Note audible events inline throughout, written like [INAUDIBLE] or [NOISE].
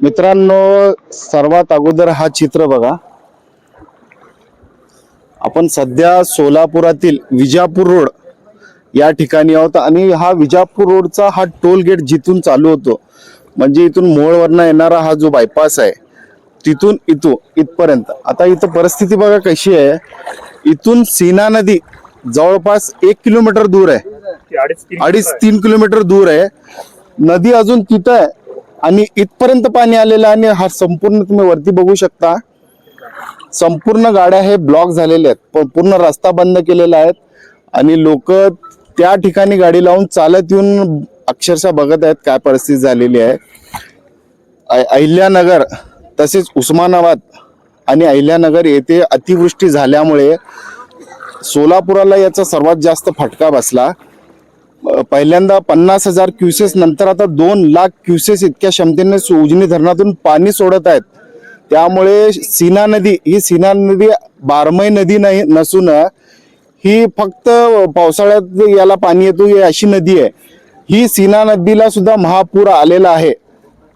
मित्रांनो सर्वात अगोदर हा चित्र बघा. आपण सध्या सोलापुरातील विजापूर रोड या ठिकाणी आहोत आणि हा विजापूर रोडचा हा टोल गेट जिथून चालू होतो म्हणजे इथून मोहोळवरनं येणारा हा जो बायपास आहे तिथून इथून इथपर्यंत. आता इथं परिस्थिती बघा कशी आहे. इथून सीना नदी जवळपास एक किलोमीटर दूर आहे. अडीच तीन किलोमीटर दूर आहे. नदी अजून तिथं आहे. आणि इथपर्यंत पाणी आलेलं आहे आणि हा संपूर्ण तुम्ही वरती बघू शकता. संपूर्ण गाड्या हे ब्लॉक झालेल्या आहेत. पूर्ण रस्ता बंद केलेला आहेत आणि लोक त्या ठिकाणी गाडी लावून चालत येऊन अक्षरशः बघत आहेत काय परिस्थिती झालेली आहे. अ- अहिल्यानगर तसेच उस्मानाबाद आणि अहिल्यानगर येथे अतिवृष्टी झाल्यामुळे सोलापुराला याचा सर्वात जास्त फटका बसला. पहिल्यांदा पन्नास हजार क्युसेस नंतर आता दोन लाख क्युसेस इतक्या क्षमतेने उजनी धरणातून पाणी सोडत आहेत. त्यामुळे सीना नदी ही सीना नदी बारमई नदी नाही नसून ही फक्त पावसाळ्यात याला पाणी येतो ही अशी नदी आहे. ही सीना नदीला सुद्धा महापूर आलेला आहे.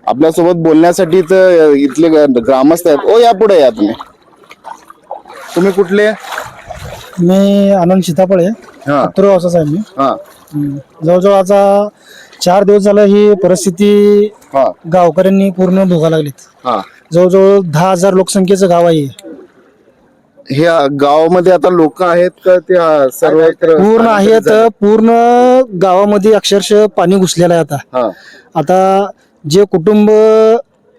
आपल्यासोबत बोलण्यासाठी तर इथले ग्रामस्थ आहेत. ओ या पुढे या तुम्ही. तुम्ही कुठले? मी आनंद सीताफळे हा. गावचाच आहे मी. हा. हम्म. जवळजवळ आता चार दिवस झालं ही परिस्थिती हा. गावकऱ्यांनी पूर्ण भोगा लागलीत. हा. जवळजवळ दहा हजार लोकसंख्येचं गाव आहे हे. हे गावामध्ये आता लोक आहेत का ते अ, सर्वत्र पूर्ण आहेत पूर्ण गावामध्ये अक्षरशः पाणी घुसलेलं आहे आता. हा. आता जे कुटुंब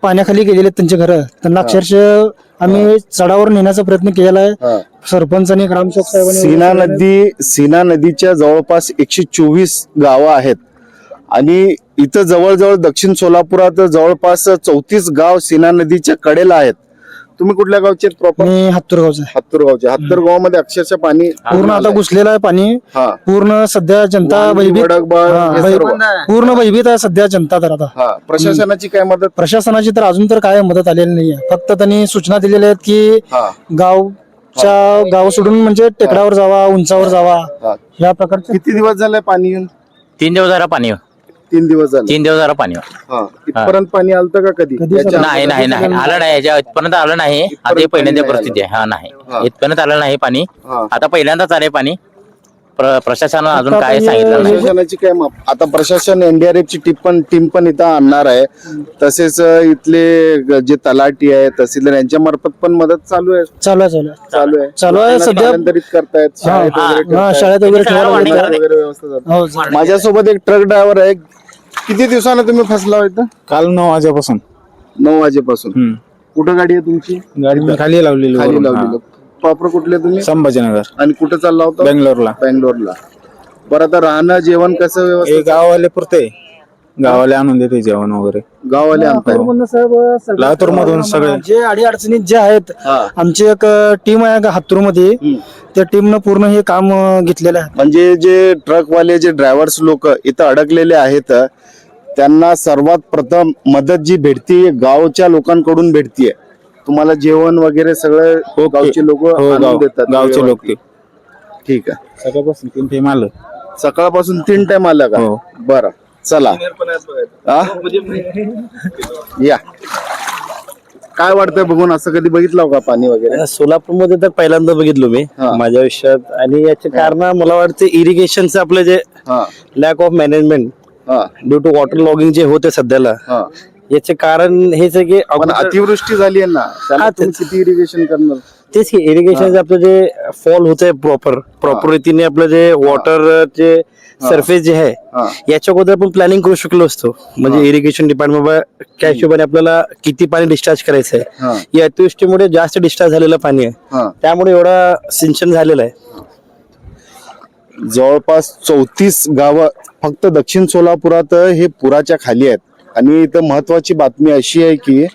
पाण्याखाली गेलेले आहेत त्यांचे घर त्यांना अक्षरशः आम्ही चढावर नेण्याचा प्रयत्न केलेला आहे. सरपंच आणि ग्रामसेवक साहेबांनी सीना नदी सीना नदीच्या जवळपास एकशे चोवीस गावं आहेत. आणि इथं जवळजवळ दक्षिण सोलापुरात जवळपास चौतीस गाव सीना नदीच्या कडेला आहेत. तुम्ही कुठल्या गावचे प्रॉपर मी हत्तूर गावचा आहे. हत्तूर गावचे हत्तूर गावामध्ये अक्षरशः पाणी पूर्ण आता घुसलेलं आहे पाणी. हा. पूर्ण सध्या जनता वांगी, भयभीत वडकबाळ हा, हे भय- सर्व. पूर्ण भयभीत आहे सध्या जनता तर आता. हा. प्रशासनाची काय मदत? प्रशासनाची तर अजून तर काय मदत आलेली नाहीये फक्त त्यांनी सूचना दिलेल्या आहेत की हा. गावच्या गाव सोडून म्हणजे टेकडावर जावा उंचावर जावा. हा. या प्रकारचे किती दिवस झाले पाणी येऊन? तीन दिवस जरा पाणी. तीन दिवस झाले. तीन दिवस जरा पाणी हो. इथपर्यंत पाणी आलतं का कधी? कधी याच्या नाही नाही नाही. आलं नाही. याच्या इथपर्यंत आलं नाही. आता हे पहिल्यांदा परिस्थिती आहे. हा हा. नाही इथपर्यंत आलं नाही पाणी. हा. आता पहिल्यांदाच आले पाणी. प्र- प्रशासनानं अजून काय हे- सांगितलं नाही. प्रशासनाची काय माप? आता प्रशासन एनडीआरएफ ची टीम पण टीम पण इथं आणणार आहे. तसेच अ, इथले ग- जे तलाठी आहे तहसीलदार यांच्या मार्फत पण मदत चालू आहे. चालू आहे चालू आहे. चालू आहे. चालू आहे. त्यांना सध्या- स्थलांतरित करतायत शाळेत हा, वगैरे हा. शाळेत ठेवायला व्यवस्था झाली. हो. माझ्यासोबत एक ट्रक ड्रायव्हर आहे. किती दिवसानं तुम्ही फसला होता काल नऊ वाजेपासून. नऊ वाजेपासून. कुठं गाडी आहे तुमची? गाडी मी खाली लावलेली खाली वरून. लावलेलं. प्रॉपर कुठले तुम्ही? हा. संभाजीनगर. आणि कुठं चालला होता? बेंगलोरला. बँगलोरला. बरं आता राहणं जेवण कसं हे व्यवस्थित गाववाले पुरते. गावाले आणून देते जेवण वगैरे. म्हणणं साहेब, सगळं- लातूर मधून सगळे. जे अडी अडचणीत जे आहेत हा. आमची एक टीम आहे हत्तूरमध्ये. त्या टीमनं पूर्ण हे काम अं, घेतलेलं आहे. म्हणजे जे ट्रकवाले जे ड्रायव्हर्स लोक इथं अडकलेले आहेत त्यांना सर्वात प्रथम मदत जी भेटती गावच्या लोकांकडून भेटतीये. तुम्हाला जेवण वगैरे सगळं गावचे लोक हो गाव देतात गावचे लोक ते. ठीक आहे. सकाळपासून तीन टाइम आलं. सकाळपासून तीन टाइम आला का? हो. बरं. चला. हा? या. काय वाटतंय बघून? असं कधी बघितलं का पाणी वगैरे? सोलापूरमध्ये तर पहिल्यांदा बघितलो मी हा. माझ्या आयुष्यात. आणि याचे कारण मला वाटतं इरिगेशनचं आपलं जे हा. लॅक ऑफ मॅनेजमेंट हा. ड्यू टू वॉटर लॉगिंग जे होते सध्याला हा. याचे कारण हेच आहे की पण अगोदर- अतिवृष्टी झाली आहे ना त्याला हा, तुम्ही किती इरिगेशन करणार? तेच की इरिगेशन आपलं जे फॉल होत आहे प्रॉपर प्रॉपर रीतीने आपलं जे वॉटर जे सरफेस जे आहे हा. याच्या अगोदर आपण प्लॅनिंग करू शकलो असतो. म्हणजे इरिगेशन डिपार्टमेंट त्या हिशोबाने आपल्याला किती पाणी डिस्चार्ज करायचं हा. आहे या अतिवृष्टीमुळे जास्त डिस्चार्ज झालेलं पाणी आहे. हा. त्यामुळे एवढा सिंचन झालेलं आहे. जवळपास चौतीस गावं फक्त दक्षिण सोलापुरात हे पुराच्या खाली आहेत. आणि इथं महत्वाची बातमी अशी आहे की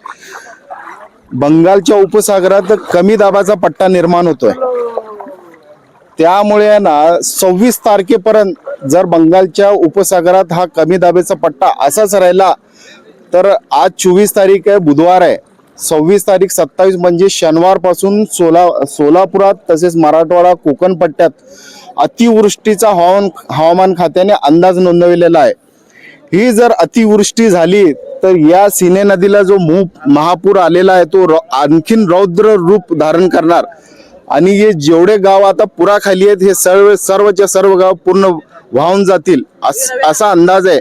बंगालच्या उपसागरात कमी दाबाचा पट्टा निर्माण होतोय. त्यामुळे ना सव्वीस तारखेपर्यंत जर बंगालच्या उपसागरात हा कमी दाबेचा पट्टा असाच राहिला तर आज चोवीस तारीख आहे बुधवार आहे. सव्वीस तारीख सत्तावीस म्हणजे शनिवारपासून सोला सोलापुरात तसेच मराठवाडा कोकण पट्ट्यात अतिवृष्टीचा हवामान हवामान खात्याने अंदाज नोंदविलेला आहे. ही जर अतिवृष्टी झाली तर या सिने नदीला जो मू महापूर आलेला आहे तो र- आणखीन रौद्र रूप धारण करणार. आणि हे जेवढे गाव आता पुराखाली आहेत हे सर्व सर्वच्या सर्व गाव पूर्ण वाहून जातील असा अंदाज आहे.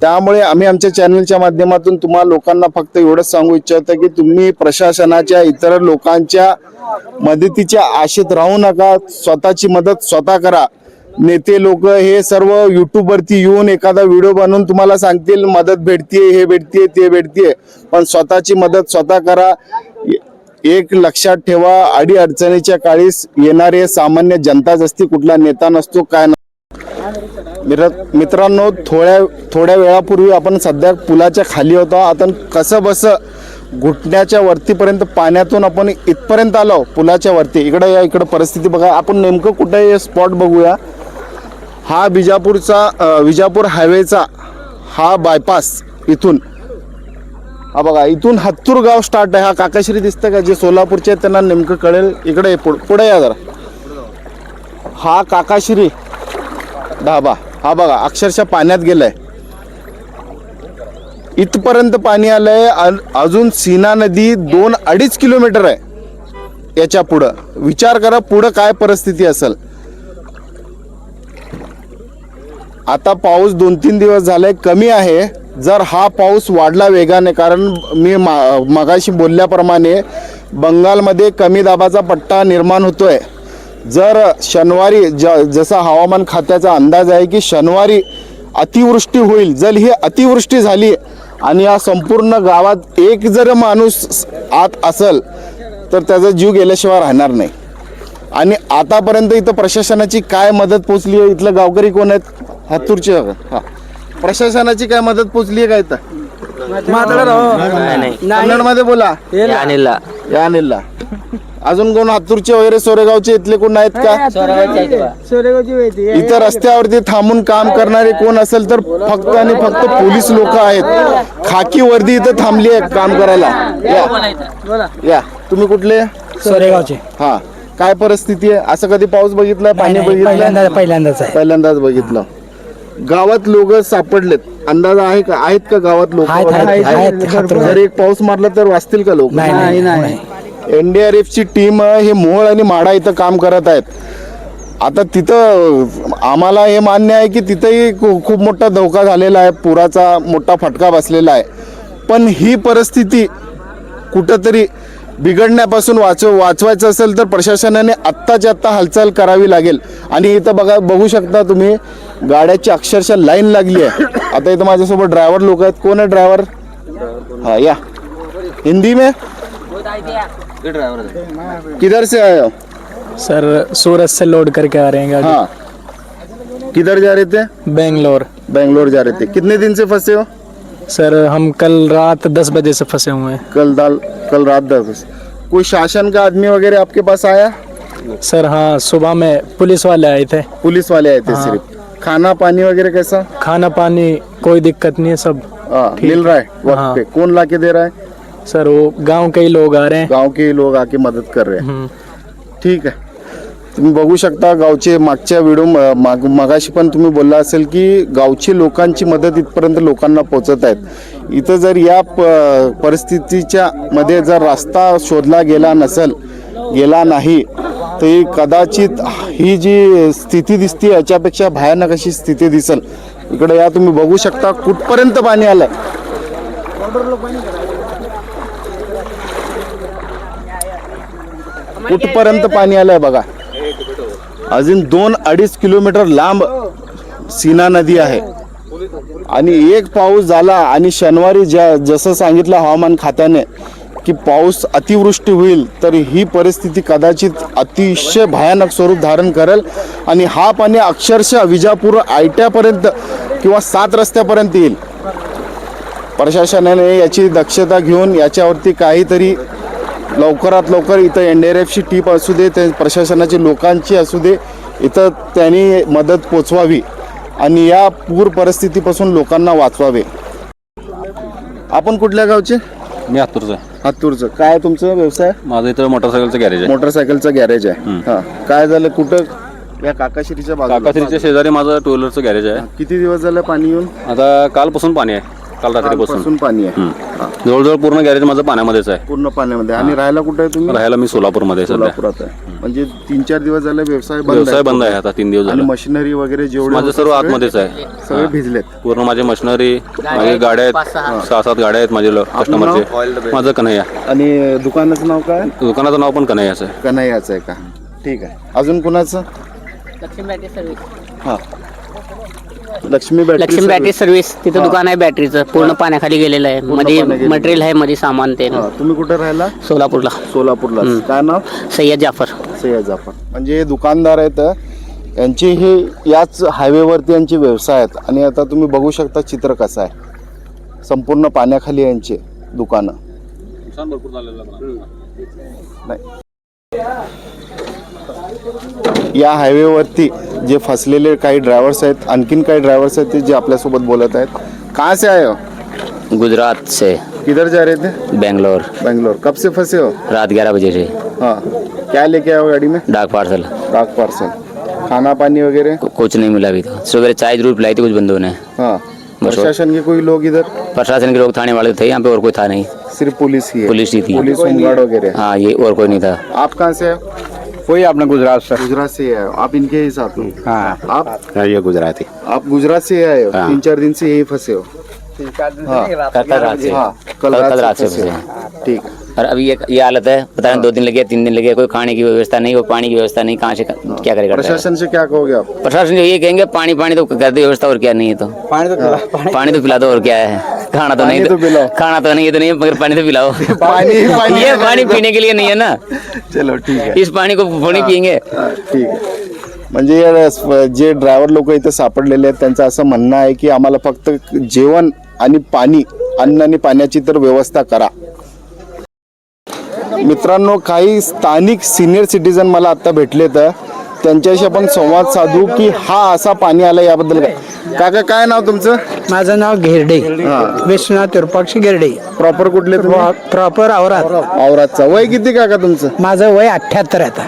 त्यामुळे आम्ही आमच्या चॅनलच्या माध्यमातून तुम्हाला लोकांना फक्त एवढंच सांगू इच्छितो की तुम्ही प्रशासनाच्या इतर लोकांच्या मदतीच्या आशेत राहू नका स्वतःची मदत स्वतः करा. नेते लोक हे सर्व युट्यूब वरती येऊन एखादा व्हिडिओ बनवून तुम्हाला सांगतील मदत भेटतीये हे भेटतीये ते भेटतीये. पण स्वतःची मदत स्वतः करा. एक लक्षात ठेवा अडी अडचणीच्या काळीस येणारे सामान्य जनताच असते कुठला नेता नसतो काय मित्र मित्रांनो थोड्या थोड्या वेळापूर्वी आपण सध्या पुलाच्या खाली होतो. आता कसं बसं घुटण्याच्या वरतीपर्यंत पाण्यातून आपण इथपर्यंत आलो पुलाच्या वरती. इकडं या इकडं परिस्थिती बघा. आपण नेमकं कुठे हे स्पॉट बघूया? हा बिजापूरचा विजापूर हायवेचा हा बायपास इथून. हा बघा इथून हत्तूर गाव स्टार्ट आहे. हा काकाश्री दिसतं का? जे सोलापूरचे आहेत त्यांना नेमकं कळेल. इकडे पुढे या जरा. हा काकाश्री ढाबा. हा बघा अक्षरशः पाण्यात गेलाय. इथपर्यंत पाणी आलंय. अजून सीना नदी दोन अडीच किलोमीटर आहे. याच्या पुढं. विचार करा पुढं काय परिस्थिती असेल. आता पाऊस दोन तीन दिवस झाले कमी आहे. जर हा पाऊस वाढला वेगाने कारण मी मा मगाशी बोलल्याप्रमाणे बंगालमध्ये कमी दाबाचा पट्टा निर्माण होतो आहे जर शनिवारी ज जसा हवामान खात्याचा अंदाज आहे की शनिवारी अतिवृष्टी होईल जर ही अतिवृष्टी झाली आणि या संपूर्ण गावात एक जर माणूस आत असेल तर त्याचा जीव गेल्याशिवाय राहणार नाही. आणि आतापर्यंत इथं प्रशासनाची काय मदत पोचली आहे? इथलं गावकरी कोण आहेत? हातूरचे हा. प्रशासनाची काय मदत पोचली आहे का इथं? कन्नडमध्ये बोला. या अनिलला. या अनिलला. अजून कोण हातूरचे वगैरे सोरेगावचे इथले कोण आहेत का? इथं रस्त्यावरती थांबून काम करणारे कोण असेल तर फक्त आणि फक्त पोलीस लोक आहेत. खाकी वर्दी इथं थांबली आहे काम करायला. या. या. तुम्ही कुठले? सोरेगावचे. हा. काय परिस्थिती आहे? असं कधी पाऊस बघितला? पाणी बघितलं? पहिल्यांदाच आहे. पहिल्यांदाच बघितलं. गावात लोक सापडलेत. अंदाज आहे का? आहेत का गावात लोक? आहेत, आहेत, आहेत. खात्री. जर एक पाऊस मारला तर वाचतील का लोक? नाही नाही एनडीआरएफ ची टीम हे मोहोळ आणि माडा इथं काम करत आहेत. आता तिथं आम्हाला हे मान्य आहे की तिथंही खू- खूप मोठा धोका झालेला आहे. पुराचा मोठा फटका बसलेला आहे. पण ही परिस्थिती कुठंतरी बिघडण्यापासून वाचव वाचवायचं असेल तर प्रशासनाने आत्ताच्या आत्ता हालचाल करावी लागेल. आणि इथं बघा बघू शकता तुम्ही गाड्याची अक्षरशः लाईन लागली आहे. आता इथं माझ्यासोबत ड्रायव्हर लोक आहेत. कोण आहे ड्रायव्हर हा या. हिंदी में? किधर से आए हो? सर सूरत से लोड करके आ रहे हैं गाड़ी। हाँ। किधर जा रहे थे? बेंगलोर। बेंगलोर जा रहे थे। कितने दिन से फंसे हो? सर हम कल रात दस बजे से फंसे हुए हैं। कल दाल कल रात दस बजे कोई शासन का आदमी वगैरह आपके पास आया? सर हाँ सुबह में पुलिस वाले आए थे। पुलिस वाले आए थे सिर्फ़। खाना पानी वगैरह कैसा? खाना पानी कोई दिक्कत नहीं है सब हाँ, मिल रहा है वक्त हाँ। पे। कौन ला के दे रहा है? सर वो गांव के ही लोग आ रहे हैं। गाव के लोग आके मदद कर रहे हैं। हम्म, ठीक आहे तुम्ही बघू शकता गावचे मागच्या व्हिडिओ माग मगाशी पण तुम्ही बोलला असेल की गावची लोकांची मदत इथपर्यंत लोकांना पोहोचत आहेत. इथं जर या प- परिस्थितीच्या मध्ये जर रस्ता शोधला गेला नसेल गेला नाही तरी कदाचित ही जी स्थिती दिसते याच्यापेक्षा भयानक अशी स्थिती दिसेल. इकडे या तुम्ही बघू शकता कुठपर्यंत पाणी आलंय. कुठपर्यंत पाणी आलंय बघा. अजून दोन अडीच किलोमीटर लांब सीना नदी आहे. आणि एक पाऊस झाला आणि शनिवारी ज्या जसं सांगितलं हवामान खात्याने की पाऊस अतिवृष्टी होईल तर ही परिस्थिती कदाचित अतिशय भयानक स्वरूप धारण करेल. आणि हा पाणी अक्षरशः विजापूर आयट्यापर्यंत किंवा सात रस्त्यापर्यंत येईल. प्रशासनाने याची दक्षता घेऊन याच्यावरती काहीतरी लवकरात लवकर इथं एन डी आर एफची टीप असू दे ते प्रशासनाची लोकांची असू दे इथं त्यांनी मदत पोचवावी आणि या पूर परिस्थितीपासून लोकांना वाचवावे. आपण कुठल्या गावचे? मी हातूरचा आहे. हातूरचं. काय तुमचं व्यवसाय? माझं इथं मोटरसायकलचं गॅरेज आहे. मोटरसायकलचं गॅरेज आहे. हा. काय झालं? कुठं? या काकाशिरीच्या बाजूला. काकाश्रीच्या शेजारी माझं टू व्हीलरचं गॅरेज आहे. किती दिवस झालं पाणी येऊन? आता कालपासून पाणी आहे. काल रात्रीपासून पासून पाणी आहे. हा. जवळजवळ पूर्ण गॅरेज माझं पाण्यामध्येच आहे. पूर्ण पाण्यामध्ये. आणि राहायला कुठे आहे तुम्ही? राहायला मी सोलापूरमध्ये आहे सध्या. सोलापुरात आहे. म्हणजे तीन चार दिवस झाले व्यवसाय बंद व्यवसाय आहे. बंद आहे आता तीन दिवस आणि झाले. मशिनरी वगैरे जेवढे माझं होते सर्व सगळे- आतमध्येच आहे. सगळे भिजलेत. पूर्ण माझी मशिनरी माझी गाड्या आहेत. सहा. सात गाड्या आहेत माझे कस्टमरचे माझं कन्हैया. आणि दुकानाचं नाव काय? दुकानाचं नाव पण कन्हैयाच आहे. कन्हैयाचं आहे का? ठीक आहे. अजून कुणाचं? हा. Laxmi battery Laxmi battery service तिथं दुकान आहे बॅटरीचं पूर्ण पाण्याखाली गेलेलं आहे. मध्ये पाण्याखाली. मटेरियल आहे. मध्ये सामान ते. हा, तुम्ही कुठे राहिला? सोलापूरला. सोलापूरला काय नाव? सय्यद जाफर. सय्यद जाफर. म्हणजे हे दुकानदार आहेत यांचे हे याच हायवेवरती यांचे व्यवसाय आहेत. आणि आता तुम्ही बघू शकता चित्र कसं आहे. संपूर्ण पाण्याखाली यांचे दुकानं. नाही. या हायवेवरती जे फसलेले काही ड्रायव्हर्स आहेत आणखीन काही ड्रायव्हर्स आहेत ते जे आपल्यासोबत बोलत आहेत कहाँ से आए हो? गुजरात से। किधर जा रहे थे? बेंगलोर। बेंगलोर। कब से फंसे हो? रात ग्यारह बजे से। हाँ। क्या लेके आए हो गाड़ी में? डाक पार्सल। डाक पार्सल। खाना पानी वगैरह? कुछ नहीं मिला अभी तो। सवेरे चाय ज़रूर पिलाई थी कुछ बंदों ने। हाँ। प्रशासन के कोई लोग इधर? प्रशासन के लोग थाने वाले थे यहाँ पे और कोई था नहीं। सिर्फ़ पुलिस ही पुलिस ही थी। पुलिस वगैरह। हाँ ये और कोई नहीं था। आप कहाँ से हो कोई अपने गुजरात से? गुजरात से ही आए हो। आप इनके ही साथ हो। हाँ। आप? ये गुजराती। आप गुजरात से ही आए हो? हाँ। तीन चार दिन से यही फंसे हो। हाँ। कल कल रात से। हाँ कल कल- रात से से फंसे हो। ठीक। है और अभी ये ये हालत है पता नहीं दो दिन लगे तीन दिन लगे कोई खाने की व्यवस्था नहीं कोई पानी की व्यवस्था नहीं कहाँ से क्या करेगा प्रशासन से क्या कहोगे आप? प्रशासन जो ये कहेंगे पानी पानी तो कर दे व्यवस्था और क्या नहीं है तो। पानी तो पानी तो पिला दो और क्या है। खाना तो पानी नहीं तो पिलाओ। खाना तो नहीं है तो नहीं मगर पानी तो पिलाओ। [LAUGHS] पानी पानी ये पानी पीने के लिए नहीं है ना? चलो ठीक है। इस पानी को थोड़ी पियेंगे। ठीक आहे म्हणजे या जे ड्रायव्हर लोक इथे सापडलेले आहेत त्यांचं असं म्हणणं आहे की आम्हाला फक्त जेवण आणि पाणी अन्न आणि पाण्याची तर व्यवस्था करा. मित्रांनो काही स्थानिक सिनियर सिटीजन मला आता भेटले तर त्यांच्याशी आपण संवाद साधू की हा असा पाणी आला याबद्दल काय? काका काय नाव तुमचं? माझं नाव घेरडे. विश्वनाथ विरूपाक्षी घेरडे. प्रॉपर कुठले प्रॉपर औरात. औरातचा. वय किती काका तुमचं? माझं वय अठ्याहत्तर आता.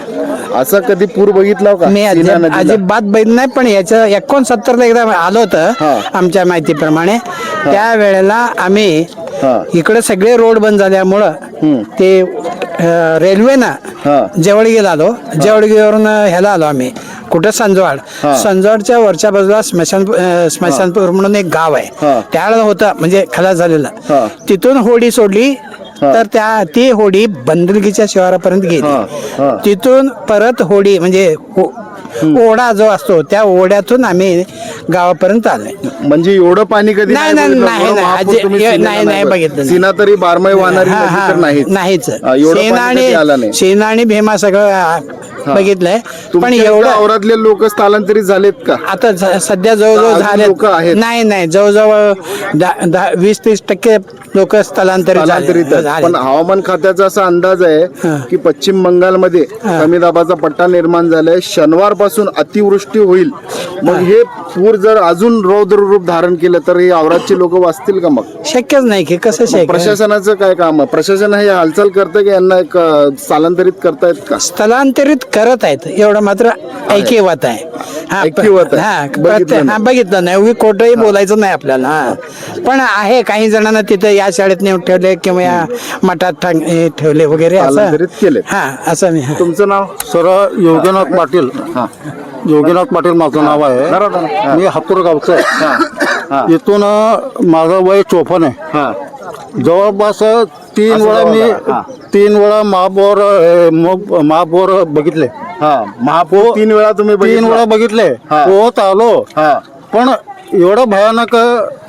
असं कधी पूर बघितला का? मी अजिब-? अजिबात बैल नाही पण याच्या एकोणसत्तर ला एकदा आलो हा. होतं आमच्या माहितीप्रमाणे. त्या वेळेला आम्ही हा. इकडे सगळे रोड बंद झाल्यामुळं ते अं, रेल्वेनं हा. जेवळगीला आलो. जेवळगीवरून ह्याला आलो आम्ही. कुठं? संजवाड. संजवाडच्या वरच्या बाजूला स्मशान स्मशानपूर म्हणून एक गाव. आहे. त्यावेळेला होतं म्हणजे खलास. झालेलं. तिथून होडी सोडली. तर त्या ती होडी बंदलगीच्या शिवारापर्यंत. गेली. तिथून परत होडी म्हणजे हो- ओढा जो असतो त्या ओढ्यातून आम्ही गावापर्यंत आलोय म्हणजे एवढं पाणी कधी नाही, नाही, बघितलं? नाही, नाही, महापूर अजे- तुम्ही सीना नाही, नाही बघितलं. नाही. सीना तरी बारमाही वाहणारी नदी तर नाहीच नाहीच एवढं शेण पाणी कधी आलं नाही आणि भीमा सगळं आ, बघितलंय. पण एवढं औरातले लोक स्थलांतरित झालेत का? आता सध्या जवळजवळ झाले? नाही नाही. जवळजवळ वीस तीस टक्के लोक स्थलांतरित. पण. हवामान खात्याचा असा अंदाज आहे की पश्चिम बंगालमध्ये कमी दाबाचा पट्टा निर्माण झालाय. शनिवारपासून अतिवृष्टी होईल. मग हे. पूर जर अजून रौद्र रूप धारण केलं तर हे औरातचे लोक वाचतील का मग? शक्यच नाही की. कसं प्रशासनाचं काय काम प्रशासन हे हालचाल करतं की यांना एक स्थलांतरित करतायत का? स्थलांतरित करत आहेत. एवढं मात्र ऐकिवत आहे. हा, प- ऐकिवत आहे. हा, बघितलं प्रत्येक- नाही. हा, बघितलं नाही. उगी खोटंही बोलायचं नाही आपल्याला. हा. पण आहे काही जणांना तिथं या शाळेत नेऊन ठेवले किंवा या मठात हे ठेवले वगैरे स्थलांतरित केले. असं हा असं मी तुमचं नाव? सर योगीनाथ पाटील. योगीनाथ पाटील माझं नाव आहे. मी हातूर गावचं आहे. इथून अं, माझं वय चोपन्न आहे. जवळपास तीन वेळा मी तीन वेळा महापौर अं, म- महापौर बघितले. हा. महापूर तीन वेळा तुम्ही तीन बघितला. वेळा बघितले. हा. पोहत आलो. हा. पण एवढं भयानक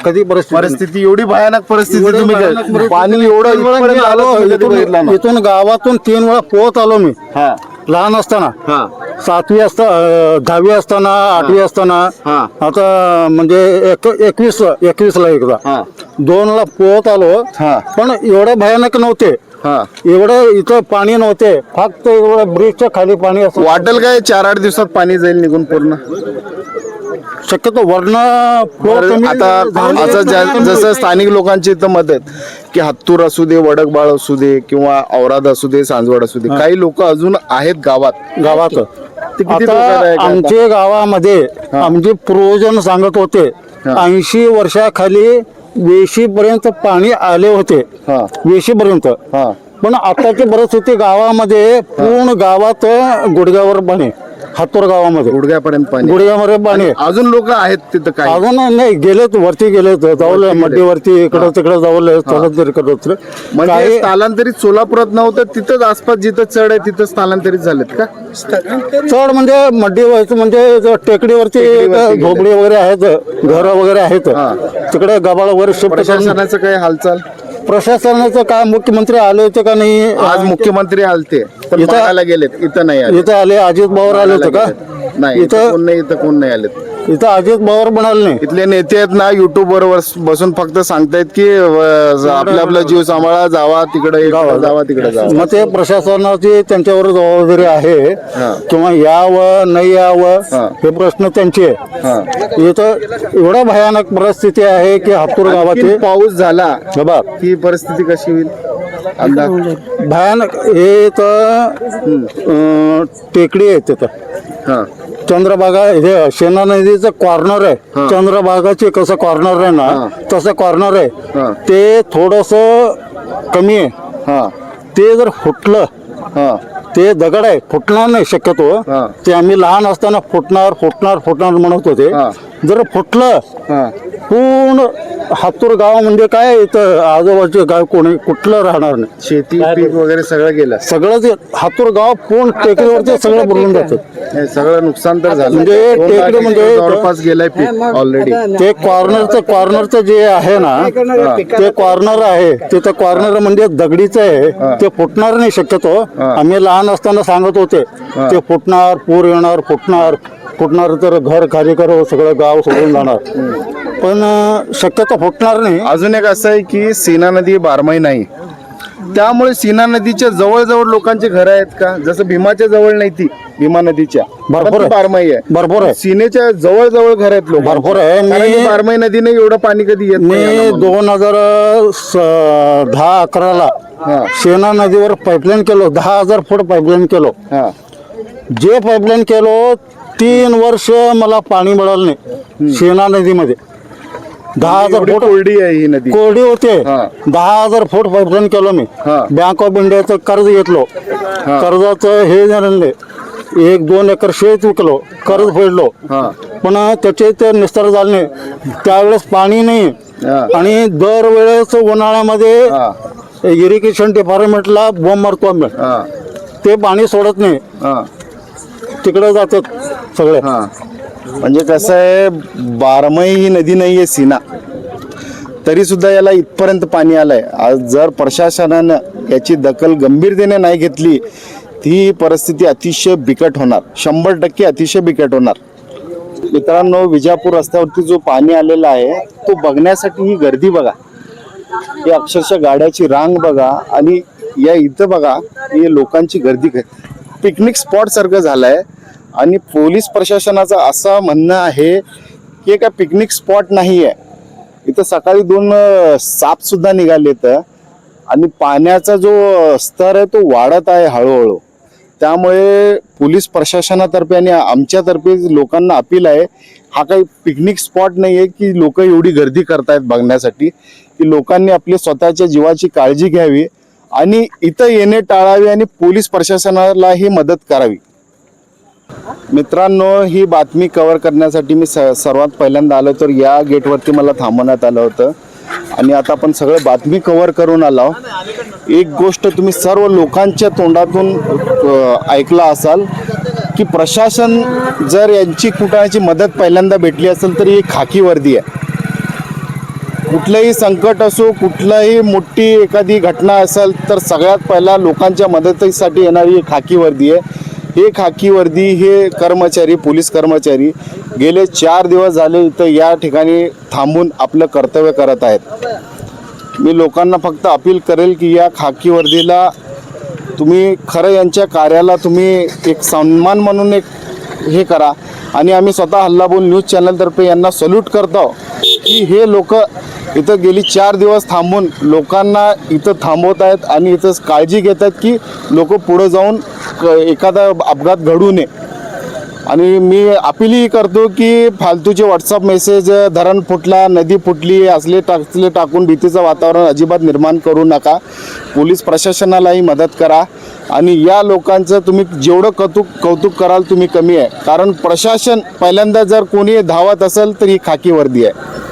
कधी परिस्थिती एवढी भयानक परिस्थिती एवढी तुम्ही भयानक काय- परिस्थिती. पाणी एवढं इथपर्यंत मी आलं बघितलं इथून गावातून तीन वेळा पोहत आलो मी. हा. लहान असताना. हा. सातवी असता अं, दहावी असताना आठवी असताना हा. आता म्हणजे एक एकवीस एकवीस ला एकदा. हा. दोन ला पोहत आलो हा. पण एवढे भयानक नव्हते. हा. एवढं इथं पाणी नव्हते. फक्त एवढं ब्रिजच्या खाली पाणी असं वाटेल काय? चार आठ दिवसात पाणी जाईल निघून पूर्ण? शक्यतो वर्ण flow बरं, कमी आता ज्या- जसं स्थानिक लोकांचे इथं मत आहेत की हत्तूर असू दे वडकबाळ असू दे किंवा औराद असू दे सांजवड असू दे काही लोक अजून आहेत गावात. गावात. ते किती धोकादायक आहे आता आता? आमच्या गावामध्ये आमचे पूर्वजन सांगत होते ऐंशी वर्षाखाली वेशी पर्यंत पाणी आले होते. हा. वेशी पर्यंत हा. पण आताची परिस्थिती गावामध्ये पूर्ण गावात गुडघ्यावर पाणी. हातूर गावामध्ये. गुडघ्यापर्यंत पाणी. गुडघ्यामध्ये पाणी अजून लोक आहेत तिथं काय अजून नाही गेलेत वरती गेलेत जाऊले मड्डीवरती इकडं तिकडं जाऊले स्थलांतरित करत होते. म्हणजे काही स्थलांतरित सोलापुरात नव्हतं तिथंच आसपास जिथं चढ आहे तिथं स्थलांतरित झालेत का? चढ म्हणजे मड्डी व्हायचं म्हणजे जो टेकडीवरती गेले. झोपडी वगैरे आहेत घर वगैरे आहेत. तिकडे गबाळ वगैरे शिफ्ट करून प्रशासनाचं काय हालचाल? प्रशासनाचं काय मुख्यमंत्री आले होते का नाही? आज मुख्यमंत्री आलते. इथं- मागायला गेलेत. इथं नाही आले इथं आले अजित पवार आले होते का? नाही इथं इथं कोण नाही इथं कोण नाही आलेत. इथं अजित पवार म्हणाले नाही. इथले नेते आहेत ना युट्यूब वर बस- बसून फक्त सांगतायत की आपला आपला जीव सांभाळा जावा तिकडे इकडे जावा. तिकडे जावा. मग ते प्रशासनाची त्यांच्यावर जबाबदारी आहे हा. किंवा यावं नाही यावं हा. प्रश्न त्यांचे हा. इथं एवढा भयानक परिस्थिती आहे की हातूर गावाची पाऊस झाला बघ, ही परिस्थिती कशी होईल? अंदाज भयानक हे तर टेकडी आहे तिथं. चंद्रभागा हे शेना नदीचं कॉर्नर आहे. चंद्रभागाचे कसं कॉर्नर आहे. ना तसं कॉर्नर. आहे. ते थोडस कमी आहे. हा. ते जर फुटलं हा. ते दगड आहे. फुटणार नाही शक्यतो. हा. ते आम्ही लहान असताना फुटणार फुटणार फुटणार म्हणत होते. जर फुटलं पूर्ण हातूर गाव म्हणजे काय इथं आजूबाजूचे गाव कोणी कुठलं राहणार नाही. शेती पीक वगैरे सगळं गेलं. सगळं जे हातूर गाव पूर्ण टेकडीवरती सगळं बुडून जातं. हे सगळं नुकसान तर झालं. म्हणजे दोन टेकडी म्हणजे- जवळपास गेलाय पीक ऑलरेडी ते कॉर्नरचं कॉर्नरचं जे आहे ना ते कॉर्नर आहे ते तर कॉर्नर म्हणजे दगडीचं आहे. ते फुटणार नाही शक्यतो. आम्ही लहान असताना सांगत होते ते फुटणार पूर येणार फुटणार. फुटणार तर घर खाली करो सगळं गाव सोडून जाणार. पण शक्यतो फुटणार नाही. अजून एक असं आहे की सीना नदी बारमाही नाही. त्यामुळे सीना नदीच्या जवळ जवळ लोकांची घरं आहेत का? जसं भीमाच्या जवळ नाही ती भीमा नदीच्या. भरपूर. बारमाही आहे. भरपूर आहे. सीनेच्या जवळ जवळ घर आहेत लोक. भरपूर आहे. मी- बारमाही नदीने एवढं पाणी कधी येत नाही मी दोन हजार दहा अकराला हा. शेना नदीवर पाईपलाईन केलो. दहा हजार फूट पाईपलाईन केलो. हा. जे पाईपलाईन केलो तीन वर्ष मला पाणी मिळालं नाही शेना नदीमध्ये. दहा हजार एवढी फूट कोरडी आहे ही नदी. कोरडी होते. हा. दहा हजार फूट पाईपलाईन केलो मी. हा. बँक ऑफ इंडियाचं कर्ज घेतलो. कर्जाचं हे झालेलं. एक दोन एकर शेत विकलो. कर्ज फेडलो. हा. पण त्याचे ते निस्तार झाले नाही. त्यावेळेस पाणी नाही. हा. आणि दरवेळेस उन्हाळ्यामध्ये इरिगेशन डिपार्टमेंटला बॉम्ब मारतो आम्ही. हा. ते पाणी सोडत नाही. हा. तिकडे जातात सगळे. हा. म्हणजे कसं आहे बारमई ही नदी नाही आहे सीना. तरी सुद्धा याला इथपर्यंत पाणी आलंय. आज जर प्रशासनानं याची दखल गंभीरतेने नाही घेतली ती परिस्थिती अतिशय बिकट होणार. शंभर टक्के अतिशय बिकट होणार. मित्रांनो विजापूर रस्त्यावरती जो पाणी आलेला आहे तो बघण्यासाठी ही गर्दी बघा. ही अक्षरशः गाड्याची रांग बघा आणि या इथं बघा ही लोकांची गर्दी पिकनिक स्पॉट सारखं झालंय. आणि पोलीस प्रशासनाचं असं म्हणणं आहे की काय पिकनिक स्पॉट नाही आहे इथं सकाळी दोन सापसुद्धा निघाले निघालेत आणि पाण्याचा जो स्तर आहे तो वाढत आहे हळूहळू. त्यामुळे पोलीस प्रशासनातर्फे आणि आमच्यातर्फे लोकांना अपील आहे हा काही पिकनिक स्पॉट नाही आहे की लोक एवढी गर्दी करतायत बघण्यासाठी की लोकांनी आपली स्वतःच्या जीवाची काळजी घ्यावी आणि इथं येणे टाळावे आणि पोलीस प्रशासनालाही मदत करावी. मित्रांनो ही बातमी कव्हर करण्यासाठी मी स सर्वात पहिल्यांदा आलो तर या गेटवरती मला थांबवण्यात आलं होतं. आणि आता आपण सगळं बातमी कव्हर करून आलो एक गोष्ट तुम्ही सर्व लोकांच्या तोंडातून ऐकला असाल की प्रशासन जर यांची कुणाची मदत पहिल्यांदा भेटली असेल तर ही खाकी वर्दी आहे. कुठलंही संकट असो कुठलाही मोठी एखादी घटना असेल तर सगळ्यात पहिला लोकांच्या मदतीसाठी येणारी खाकी वर्दी आहे. हे खाकी वर्दी हे कर्मचारी पोलीस कर्मचारी गेले चार दिवस झाले इथं या ठिकाणी थांबून आपलं कर्तव्य करत आहेत. मी लोकांना फक्त अपील करेल की या खाकी वर्दीला तुम्ही खरं यांच्या कार्याला तुम्ही एक सन्मान म्हणून एक हे करा. आणि आम्ही स्वतः हल्लाबोल न्यूज चॅनलतर्फे यांना सल्यूट करतो की हे लोक इथं गेली चार दिवस थांबून लोकांना इथं थांबवत आहेत आणि इथं काळजी घेत आहेत की लोक पुढं जाऊन क- एखादा अपघात घडू नये. आणि मी अपीलही करतो की फालतूचे व्हॉट्सअप मेसेज धरण फुटला नदी फुटली असले टाकले टाकून भीतीचं वातावरण अजिबात निर्माण करू नका. पोलीस प्रशासनालाही मदत करा. आणि या लोकांचं तुम्ही जेवढं कौतुक कौतुक कराल तुम्ही कमी आहे. कारण प्रशासन पहिल्यांदा जर कोणी धावत असेल तर ही खाकी वर्दी आहे.